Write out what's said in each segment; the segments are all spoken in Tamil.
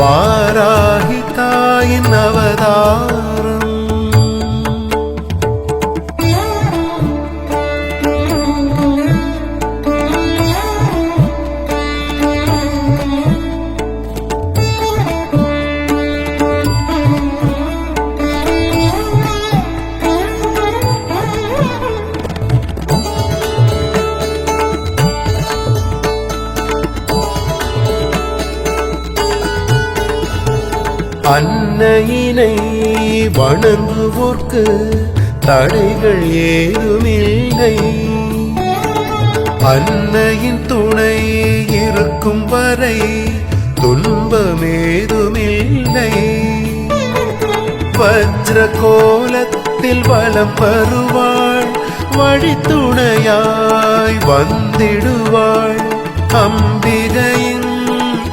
வாராகி தாயின் அவதாரம். அன்னையினை வணங்குவோர்க்கு தடைகள் ஏதுமில்லை. அன்னையின் துணை இருக்கும் வரை துன்பமேதுமில்லை. வஜ்ர கோலத்தில் வளம் வருவாள் வழித்துணையாய் வந்திடுவாள். அம்பிகையின்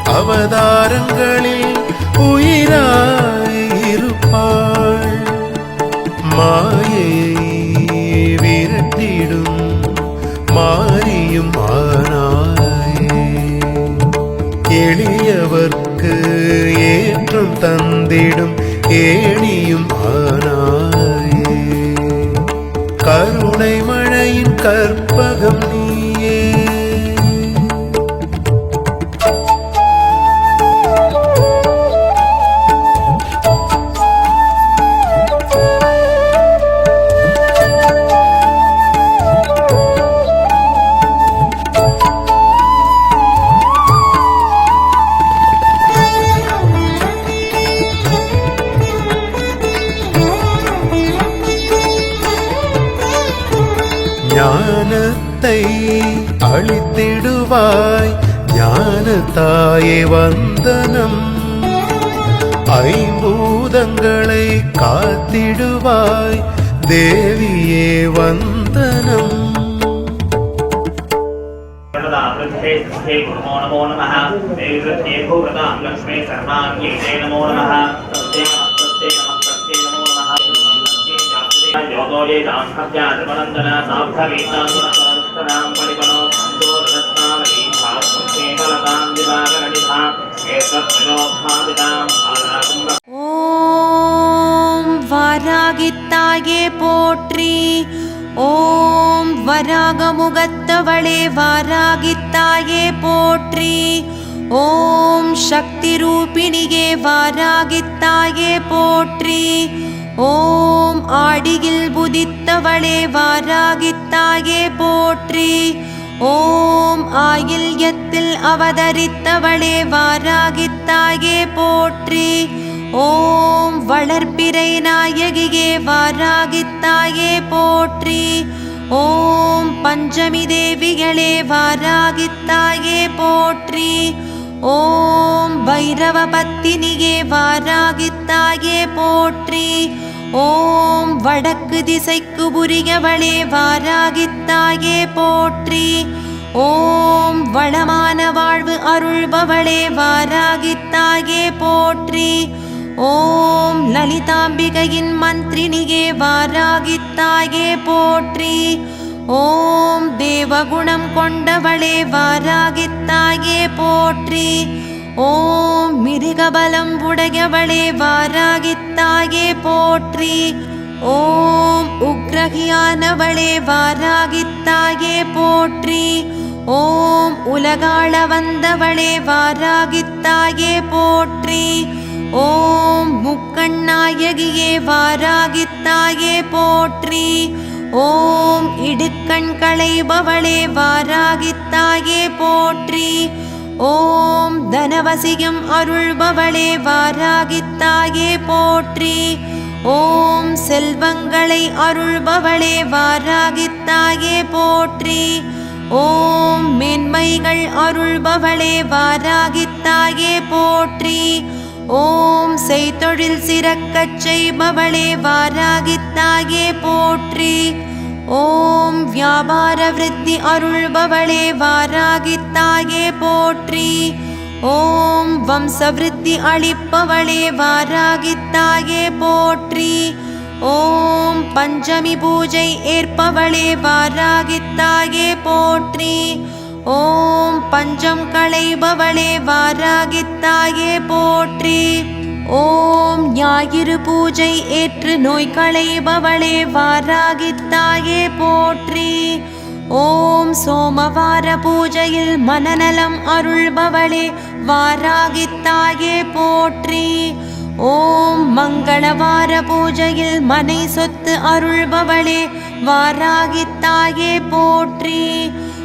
அவதாரங்களில் உயிராய் இருப்பாள். மாயையை விரட்டிடும் மாறியும் ஆனாயே. எளியவர்க்கு ஏற்றம் தந்திடும் ஏணியும் ஆனாயே. கருணை மழையின் கற்பகம் ஞானத்தை அளித்திடுவாய் ஞான தாயே வந்தனம் ஐம்பூதங்களை காத்திடுவாய் தேவியே வந்தனம் वृद्धे स्थे नमो नमो नमः देवृद्धे भूव्रतां लक्ष्मी सर्वाङ्गीते नमो नमः तस्यै नमः तस्यै नमः तस्यै नमो नमः तस्यै जातवे योगो ये दाम्भव्याजमनन्दन साब्धवीताङ्गुणपरस्तरां परिपनो ஓம் வராகித்தாயே போற்றி. ஓம் வராகமுகத்தவளே வராகித்தாயே போற்றி. ஓம் சக்தி ரூபிணியே வராகித்தாயே போற்றி. ஓம் ஆடியில் புதித்தவளே வராகித்தாயே போற்றி. ஓம் ஆயில்யத்தில் அவதரித்தவளே வாராகித்தாயே போற்றி. ஓம் வளர்ப்பிறை நாயகியே வாராகித்தாயே போற்றி. ஓம் பஞ்சமி தேவிகளே வாராகித்தாயே போற்றி. ஓம் பைரவ பத்தினியே வாராகித்தாயே போற்றி. ஓம் வடக்கு திசைக்கு புரியவளே வாராகித்தாயே போற்றி. ஓம் வளமான வாழ்வு அருள்பவளே வாராகித்தாயே போற்றி. ஓம் லலிதாம்பிகையின் மந்திரினியே வாராகித்தாயே போற்றி. ஓம் தேவகுணம் கொண்டவளே வாராகித்தாயே போற்றி. ஓம் மிருகபலம் உடையவளே வாராகித்தாயே போற்றி. ஓம் உக்ரகியானவளே வாராகித்தாயே போற்றி. ஓம் உலகாள வந்தவளே வாராகித்தாயே போற்றி. ஓம் முக்கண்ணாயகியே வாராகித்தாயே போற்றி. ஓம் இடுக்கண் களைபவளே வாராகித்தாயே போற்றி. ஓம் தனவசியம் அருள்பவளே வாராகித்தாயே போற்றி. ஓம் செல்வங்களை அருள்பவளே வாராகித்தாயே போற்றி. ஓம் மென்மைகள் அருள்பவளே வாராகித்தாயே போற்றி. ஓம் செய்தொழில் சிறக்கச் செய்பவளே வாராகித்தாயே போற்றி. ஓம் வியாபார விருத்தி அருள்பவளே வாராகித்தாயே போற்றி. ஓம் வம்சவிருத்தி அளிப்பவளே வாராகித்தாயே போற்றி. ஓம் பஞ்சமி பூஜை ஏற்பவளே வாராகித்தாயே போற்றி. ஓம் பஞ்சம் களைபவளே வாராகித்தாயே போற்றி. ஓம் ஞாயிறு பூஜை ஏற்று நோய் களைபவளே வாராகித்தாயே போற்றி. ஓம் சோமவார பூஜையில் மனநலம் அருள்பவளே வாராகித்தாயே போற்றி. ஓம் மங்களவார பூஜையில் மனை சொத்து அருள்பவளே வாராகித்தாயே போற்றி.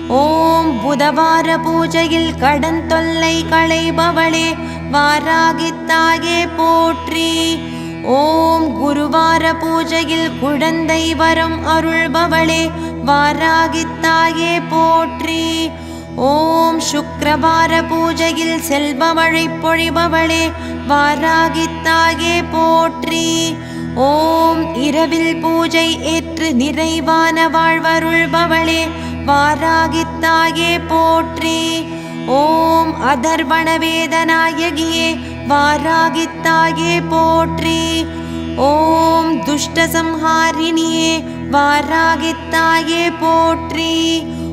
ஓம் புதவார பூஜையில் கடன் தொல்லை களைபவளே வாராகித்தாயே போற்றி. ஓம் குருவார பூஜையில் குழந்தை வரம் அருள்பவளே வாராகித்தாயே போற்றி. ஓம் சுக்கரவார பூஜையில் செல்பவழை பொழிபவளே வாராகித்தாயே போற்றி. ஓம் இரவில் பூஜை ஏற்று நிறைவான வாழ்வருள்பவளே வாராகித்தாயே போற்றி. ஓம் அதர்வண வேதநாயகியே வாராகித்தாயே போற்றி. ஓம் துஷ்டசம்ஹாரிணியே வாராகித்தாயே போற்றி.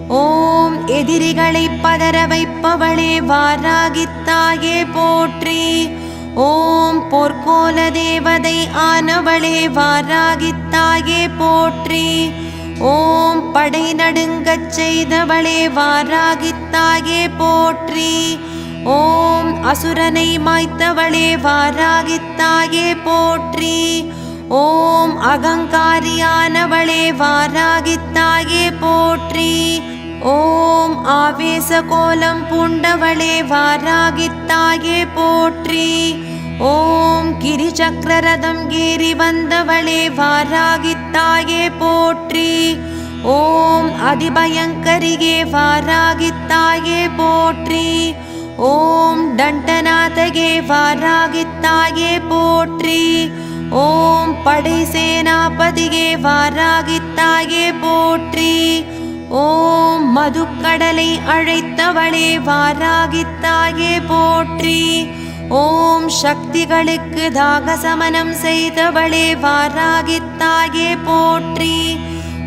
ஓம் எதிரிகளை பதற வைப்பவளே வாராகித்தாயே போற்றி. ஓம் பொற்கோல தேவதை ஆனவளே வாராகித்தாயே போற்றி. ஓம் படை நடுங்கச் செய்தவளே வாராகித்தாயே போற்றி. ஓம் அசுரனை மாய்த்தவளே வாராகித்தாயே போற்றி. ஓம் அகங்காரியானவளே வாராகித்தாயே போற்றி. ஓம் ஆவேச கோலம் பூண்டவளே வாராகித்தாயே போற்றி. ஓம் கிரிசக்கரரதம் ஏறி வந்தவளே வாராகித்தாயே போற்றி. ஓம் அதிபயங்கரியே வாராகித்தாயே போற்றி. ஓம் தண்டநாதகே வாராகித்தாயே போற்றி. ஓம் படைசேனாபதியே வாராகித்தாயே போற்றி. ஓம் மதுக்கடலை அழைத்தவளே வாராகித்தாயே போற்றி. ஓம் சக்திகளுக்கு தாகசமனம் செய்தவளே வாராகித்தாயே போற்றி.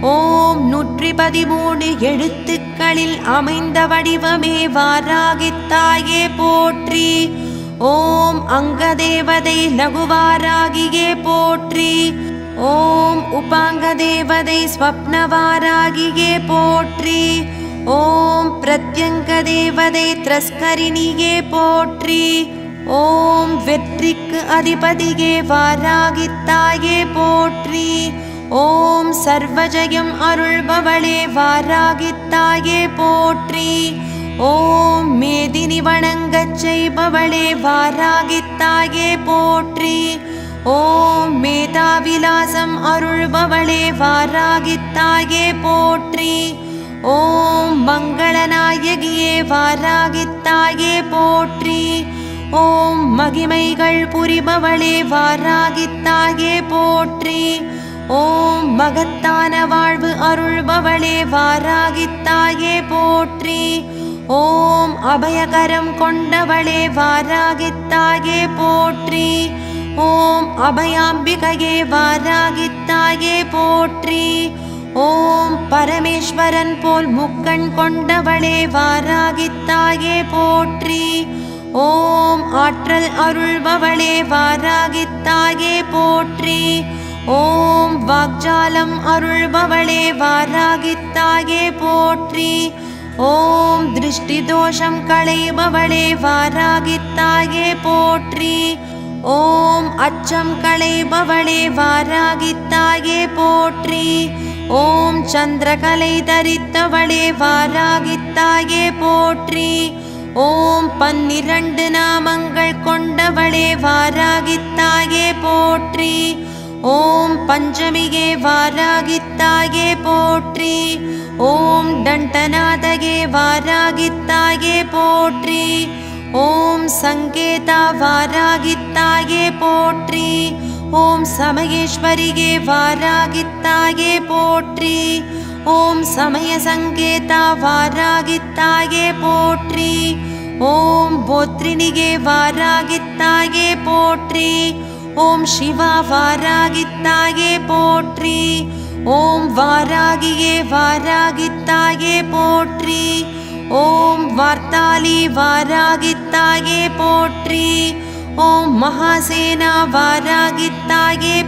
ஓம் நூற்றி பதிமூணு எழுத்துக்களில் அமைந்த வடிவமே வாராகித்தாயே போற்றி. ஓம் அங்கதேவதை லகுவாராகியே போற்றி. ஓம் உபாங்கதேவதை ஸ்வப்னவாராகியே போற்றி. ஓம் பிரத்யங்கதேவதை திரஸ்கரிணியே போற்றி. ஓம் வெற்றிக்கு அதிபதியே வாராகித்தாயே போற்றி. ஓம் சர்வஜயம் அருள்பவளே வாராகித்தாயே போற்றி. ஓம் மேதினி வணங்கச் செய்பவளே வாராகித்தாயே போற்றி. ஓம் மேதாவிலாசம் அருள்பவளே வாராகித்தாயே போற்றி. ஓம் மங்களநாயகியே வாராகித்தாயே போற்றி. ஓம் மகிமைகள் புரிபவளே வாராகித்தாயே போற்றி. ஓம் மகத்தான வாழ்வு அருள்பவளே வாராகித்தாயே போற்றி. ஓம் அபயகரம் கொண்டவளே வாராகித்தாயே போற்றி. ஓம் அபயாம்பிகையே வாராகித்தாயே போற்றி. ஓம் பரமேஸ்வரன் போல் முக்கண் கொண்டவளே வாராகித்தாயே போற்றி. ஓம் ஆற்றல் அருள்பவளே வாராகித்தாயே போற்றி. ஓம் வாக்ஜாலம் அருள்பவளே வாராகித்தாயே போற்றி. ஓம் திருஷ்டி தோஷம் களைபவளே வாராகித்தாயே போற்றி. ஓம் அச்சம் களைபவளே வாராகித்தாயே போற்றி. ஓம் சந்திரகலை தரித்தவளே வாராகித்தாயே போற்றி. ஓம் பன்னிரண்டு நாமங்கள் கொண்டவளே வாராகித்தாயே போற்றி. ஓம் பஞ்சமிகே வாராகித்தாயே போற்றி. ஓம் தண்டநாதகே வாராகித்தாயே போற்றி. ஓம் சங்கேதா வாராகித்தாயே போற்றி. ஓம் சமயேஸ்வரிகே வாராகித்தாயே போற்றி. ஓம் சமய சங்கேதா வாராகித்தாயே போற்றி. ஓம் போத்ரினிகே வாராகித்தாயே போற்றி. ஓம் சிவா வாராகித்தாயே போற்றி. ஓம் வாராகியே வாராகித்தாயே போற்றி. ஓம் வார்த்தாலி வாராகித்தாயே போற்றி. ஓம் மகாசேனா வாராகித்தாயே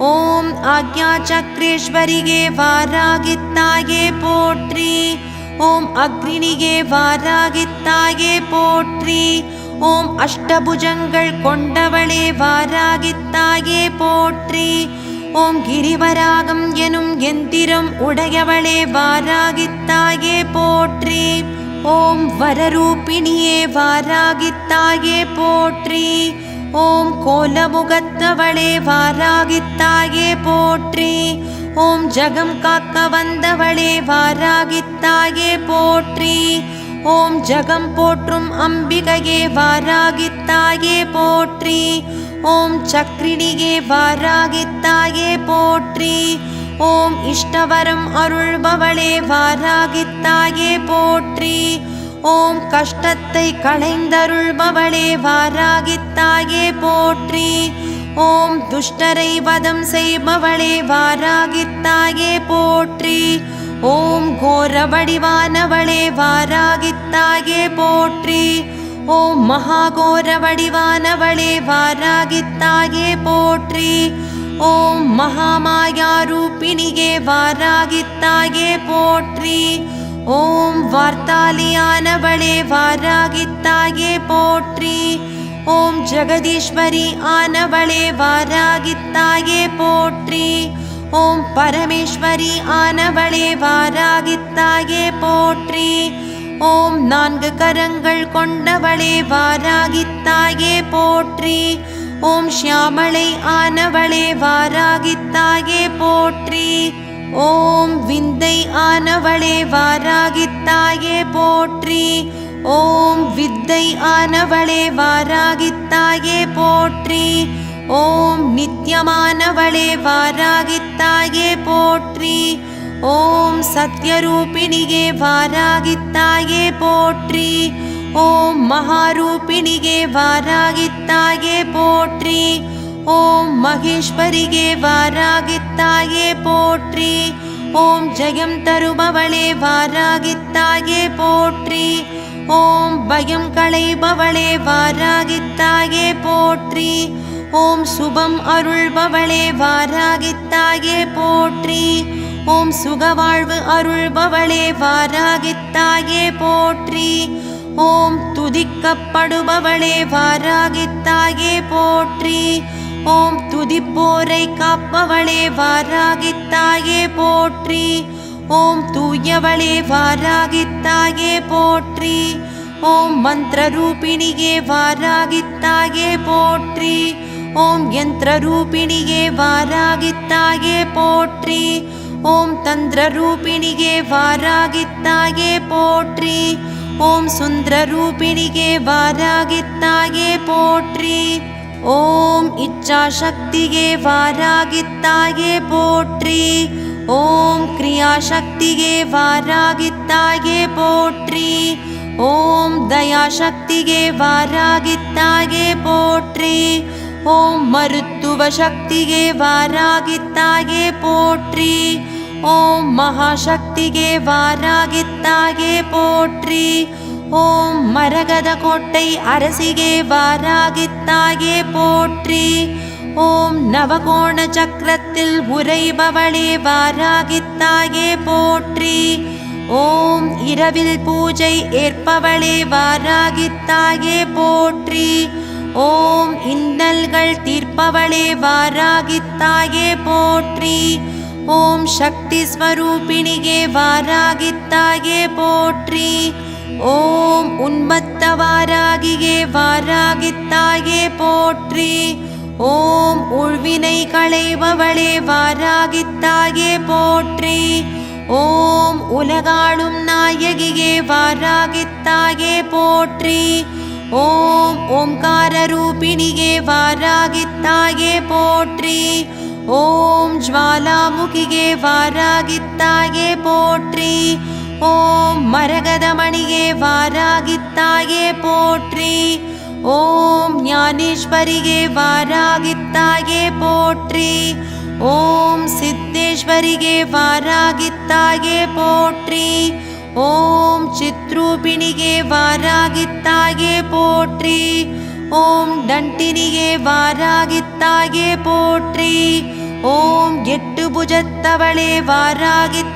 போற்றி ஓம் ஆக்ஞா சக்ரேஸ்வரிகே வாராகித்தாயே போற்றி. ஓம் அக்னினிகே வாராகித்தாயே போற்றி. ஓம் அஷ்டபுஜங்கள் கொண்டவளே வாராகித்தாயே போற்றி. ஓம் கிரிவராகம் எனும் எந்திரம் உடையவளே வாராகித்தாயே போற்றி. ஓம் வரரூபிணியே வாராகித்தாயே போற்றி. ஓம் கோலமுகத்தவளே வாராகித்தாயே போற்றி. ஓம் ஜகம் காக்க வந்தவளே வாராகித்தாயே போற்றி. ஓம் ஜகம் போற்றும் அம்பிகையே வாராகித்தாயே போற்றி. ஓம் சக்ரிணியே வாராகித்தாயே போற்றி. ஓம் இஷ்டவரம் அருள்பவளே வாராகித்தாயே போற்றி. ஓம் கஷ்டத்தை களைந்தருள்பவளே வாராகித்தாயே போற்றி. ஓம் துஷ்டரை வதம் செய்பவளே வாராகித்தாயே போற்றி. ஓம் கோர வடிவானவளே வாராகித்தாயே போற்றி. ஓம் மகாகோர வடிவானவளே வாராகித்தாயே போற்றி. ஓம் மகாமாயா ரூபிணியே வாராகித்தாயே போற்றி. ஓம் வார்த்தாலியானவளே வாராகித்தாயே போற்றி. ஓம் ஜெகதீஸ்வரி ஆனவளே வாராகித்தாயே போற்றி. ஓம் பரமேஸ்வரி ஆனவளே வாராகித்தாயே போற்றி. ஓம் நான்கு கரங்கள் கொண்டவளே வாராகித்தாயே போற்றி. ஓம் ஷியாமளை ஆனவளே வாராகித்தாயே போற்றி. ஓம் விந்தை ஆனவளே வாராகித்தாயே போற்றி. ஓம் வித்தை ஆனவளே வாராகித்தாயே போற்றி. ஓம் நித்தியமானவளே வாராகித்தாயே போற்றி. ஓம் சத்யரூபிணியே வாராகித்தாயே போற்றி. ஓம் மகாரூபிணியே வாராகித்தாயே போற்றி. ஓம் மகேஸ்வரியே வாராகித்தாயே போற்றி. ஓம் ஜெயம் தருபவளே வாராகித்தாயே போற்றி. ஓம் பயம் களைபவளே வாராகித்தாயே போற்றி. ஓம் சுபம் அருள்பவளே வாராகித்தாயே போற்றி. ஓம் சுகவாழ்வு அருள்பவளே வாராகித்தாயே போற்றி. ஓம் துதிக்கப்படுபவளே வாராகித்தாயே போற்றி. ஓம் துதிப்போரை காப்பவளே வாராகித்தாயே போற்றி. ஓம் தூயவளே வாராகித்தாயே போற்றி. ஓம் மந்திரரூபிணியே வாராகித்தாயே போற்றி. ஓம் யந்திரரூபிணியே வாராகித்தாயே போற்றி. ஓம் தந்திரரூபிணியே வாராகித்தாயே போற்றி. ஓம் சுந்தரரூபிணியே வாராகித்தாயே போற்றி. ஓம் இச்சாசக்தியே வாராகித்தாயே போற்றி. ஓம் கிரியாசக்தியே வாராகித்தாயே போற்றி. ஓம் தயாசக்தியே வாராகித்தாயே போற்றி. ஓம் மருத்துவ சக்தியே வாராகித்தாயே போற்றி. ஓம் மகாசக்தியே வாராகித்தாயே போற்றி. ஓம் மரகத கோட்டை அரசிகே வாராகித்தாயே போற்றி. ஓம் நவகோண சக்கரத்தில் உரைபவளே வாராகித்தாயே போற்றி. ஓம் இரவில் பூஜை ஏற்பவளே வாராகித்தாயே போற்றி. ஓம் இன்னல்கள் தீர்ப்பவளே வாராகித்தாயே போற்றி. ஓம் சக்தி ஸ்வரூபிணியே வாராகித்தாயே போற்றி. ஓம் உன்மத்த வாராகியே வாராகித்தாயே போற்றி. ஓம் உள்வினை களைபவளே வாராகித்தாயே போற்றி. ஓம் உலகாளும் நாயகியே வாராகித்தாயே போற்றி. ஓம் ஓம்கார ரூபிணியே வாராகித்தாயே போற்றி. ஓம் ஜுவாலாமுகியே வாராகித்தாயே போற்றி. ஓம் மரகதமணியே வாராகித்தாயே போற்றி. ஓம் ஞானேஸ்வரியே வாராகித்தாயே போற்றி. ஓம் சித்தேஸ்வரியே வாராகித்தாயே போற்றி. ஓம் சித்ரூபிணியே வாராகித்தாயே போற்றி. ஓம் தண்டினியே வாராகித்தாயே போற்றி. ஓம் எட்டு புஜத்தவளே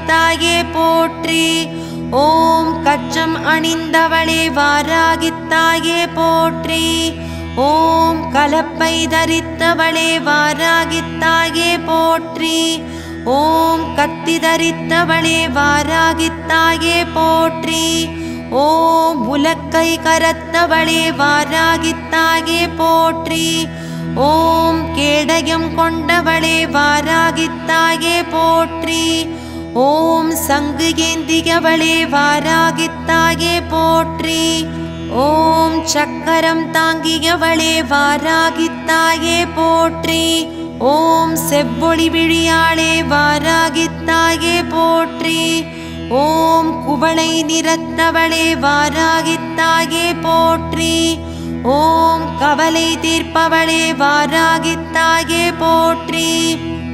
வாராகித்தாயே போற்றி. ஓம் கச்சம் அணிந்தவளே வாராகித்தாயே போற்றி. ஓம் கலப்பை தரித்தவளே வாராகித்தாயே போற்றி. ஓம் கத்தி தரித்தவளே வாராகித்தாயே போற்றி. ஓம் உலக்கை கரத்தவளே வாராகித்தாயே போற்றி. ஓம் கேடயம் கொண்டவளே வாராகித்தாயே போற்றி. ஓம் சங்கு ஏந்தியவளே வாராகித்தாயே போற்றி. ஓம் சக்கரம் தாங்கியவளே வாராகித்தாயே போற்றி. ஓம் செவ்வொளி விழியாளே வாராகித்தாயே போற்றி. ஓம் குவளை நிறத்தவளே வாராகித்தாயே போற்றி. ஓம் கவலை தீர்ப்பவளே வாராகித்தாயே போற்றி.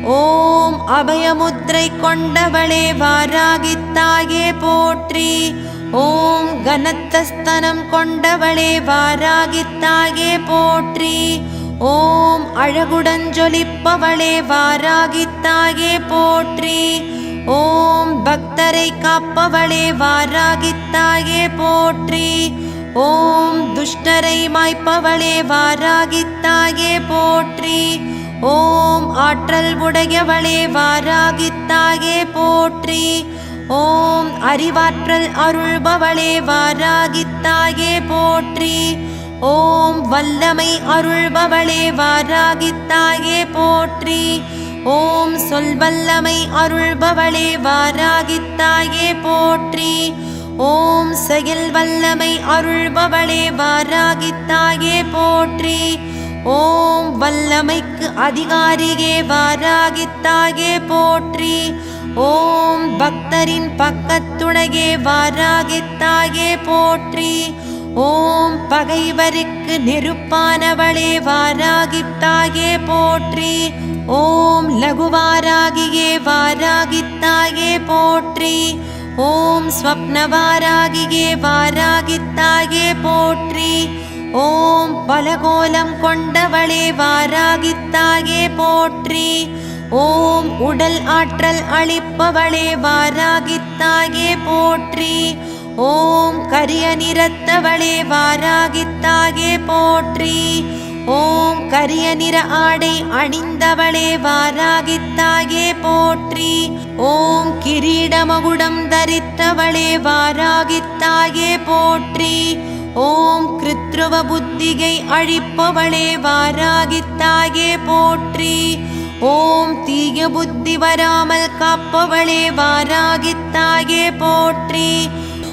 ஓம் அபயமுத்திரை கொண்டவளே வாராகித்தாயே போற்றி. ஓம் கனத்தஸ்தனம் கொண்டவளே வாராகித்தாயே போற்றி. ஓம் அழகுடன் ஜொலிப்பவளே வாராகித்தாயே போற்றி. ஓம் பக்தரை காப்பவளே வாராகித்தாயே போற்றி. ஓம் துஷ்டரை மாய்ப்பவளே வாராகித்தாயே போற்றி. ஓம் ஆற்றல் உடையவளே வாராகித்தாயே போற்றி. ஓம் அறிவாற்றல் அருள்பவளே வாராகித்தாயே போற்றி. ஓம் வல்லமை அருள்பவளே வாராகித்தாயே போற்றி. ஓம் சொல்வல்லமை அருள்பவளே வாராகித்தாயே போற்றி. ஓம் செயல் வல்லமை அருள்பவளே வாராகித்தாயே போற்றி. ஓம் வல்லமைக்கு அதிகாரியே வாராகித்தாகே போற்றி. ஓம் பக்தரின் பக்கத்துணையே வாராகித்தாகே போற்றி. ஓம் பகைவருக்கு நெருப்பானவளே வாராகித்தாயே போற்றி. ஓம் லகுவாராகியே வாராகித்தாயே போற்றி. ஓம் ஸ்வப்னவாராகியே வாராகித்தாயே போற்றி. ஓம் பலகோலம் கொண்டவளே வாராகித்தாயே போற்றி. ஓம் உடல் ஆற்றல் அளிப்பவளே வாராகித்தாயே போற்றி. ஓம் கரிய நிறத்தவளே வாராகித்தாயே போற்றி. ஓம் கரிய நிற ஆடை அணிந்தவளே வாராகித்தாயே போற்றி. ஓம் கிரீடமகுடம் தரித்தவளே வாராகித்தாயே போற்றி. ஓம் கிருத்ருவ புத்திகை அழிப்பவளே வாராகித்தாயே போற்றி. ஓம் தீய புத்தி வராமல் காப்பவளே வாராகித்தாயே போற்றி.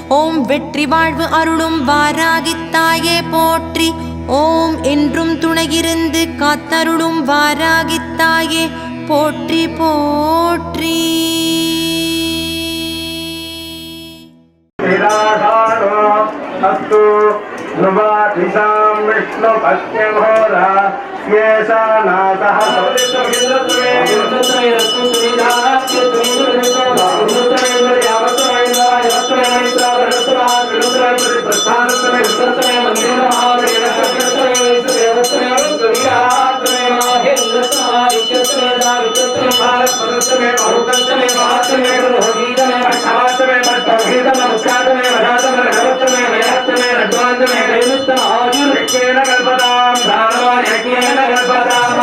ஓம் வெற்றி வாழ்வு அருளும் வாராகித்தாயே போற்றி. ஓம் என்றும் துணையிருந்து காத்தருளும் வாராகித்தாயே போற்றி போற்றி. ध्रुवाधिसां विष्णुपत्यघोरा येषा नासः कल्पतां ब्राह्मण यज्ञेन कल्पताम्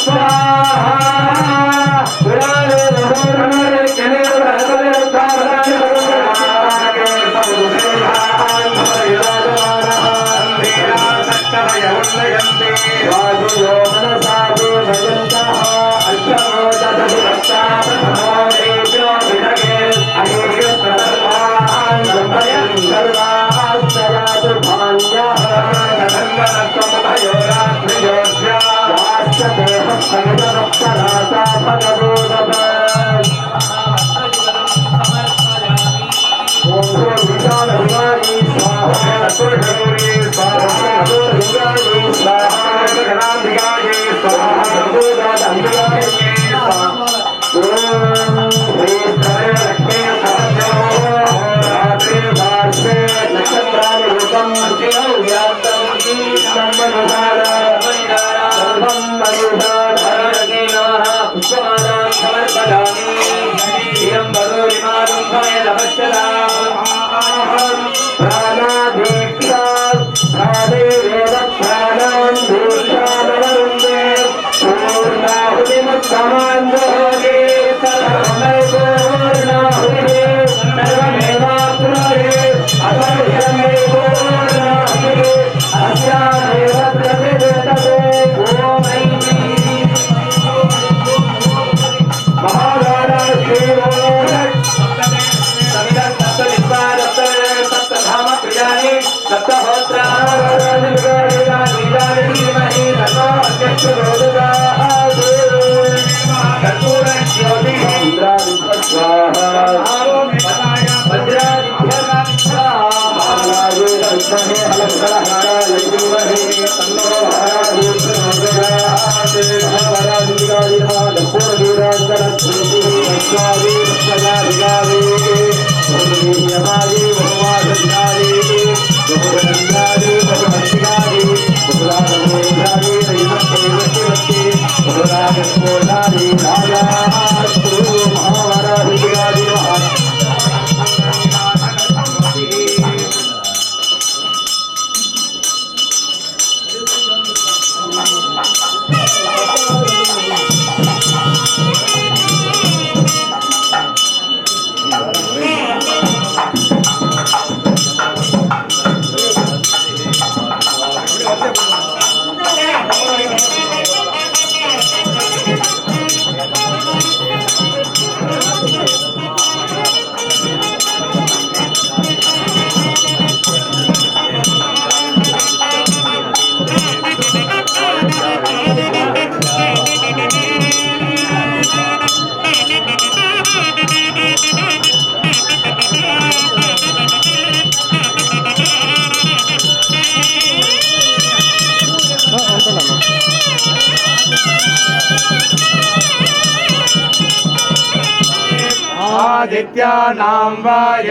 स्वाहा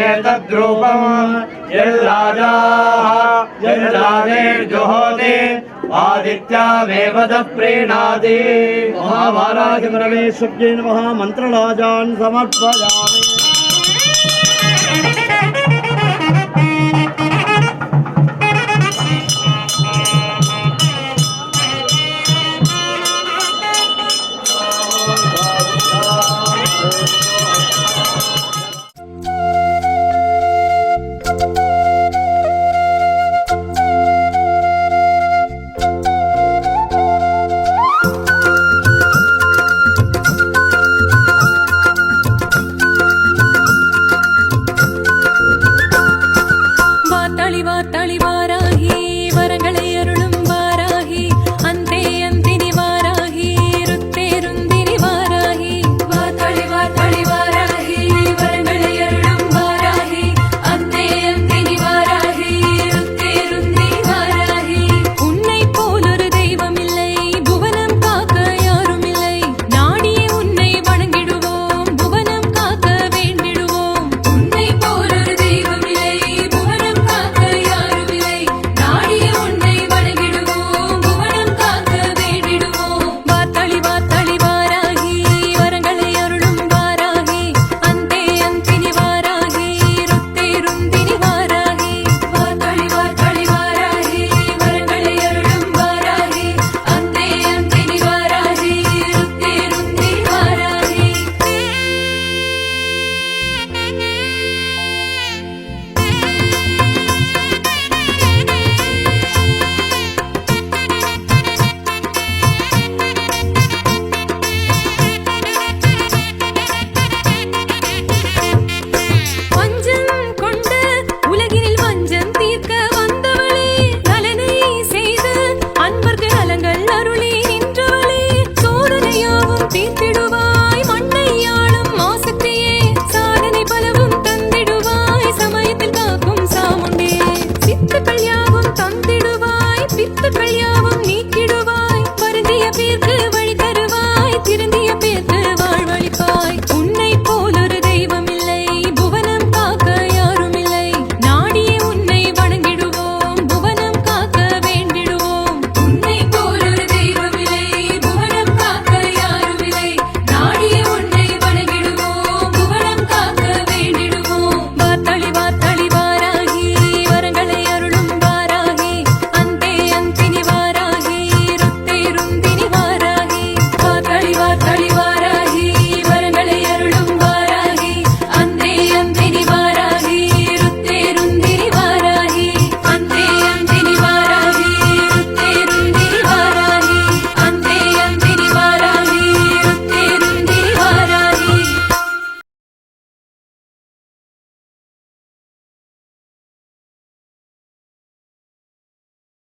एतद्रूपम् यल्लाजाः आदित्यामेव च महाभाराज रमेश्वर्ये नमः समर्पयामि।